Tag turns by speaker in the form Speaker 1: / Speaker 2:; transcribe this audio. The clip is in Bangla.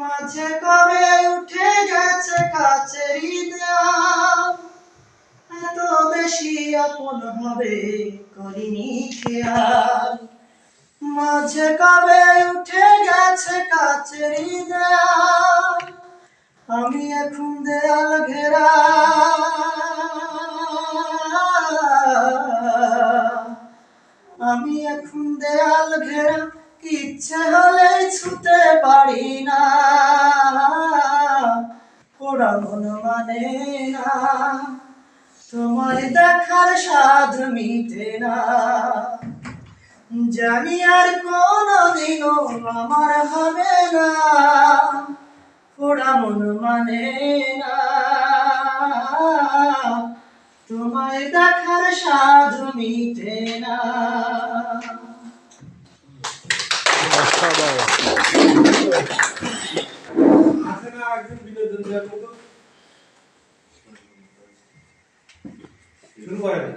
Speaker 1: মাঝে কবে উঠে গেছে দেওয়াল এত বেশি আপন হবে করিনি খেয়াল। মাঝে কবে উঠে গেছে দেওয়াল আমি এখন দেয়াল ঘেরা। আমি এখন দেয়াল ঘেরা ইচ্ছে হলে ছুতে পারি না। মন মানে না তোমায় দেখার স্বাদ মিটে না। জানি আর কোনদিনও আমার হবে না ওরা মন মানে না তোমায় দেখার স্বাদ মিটে
Speaker 2: আছে না একজন বিনোদন দেওয়ার মতো। শুরু করেন।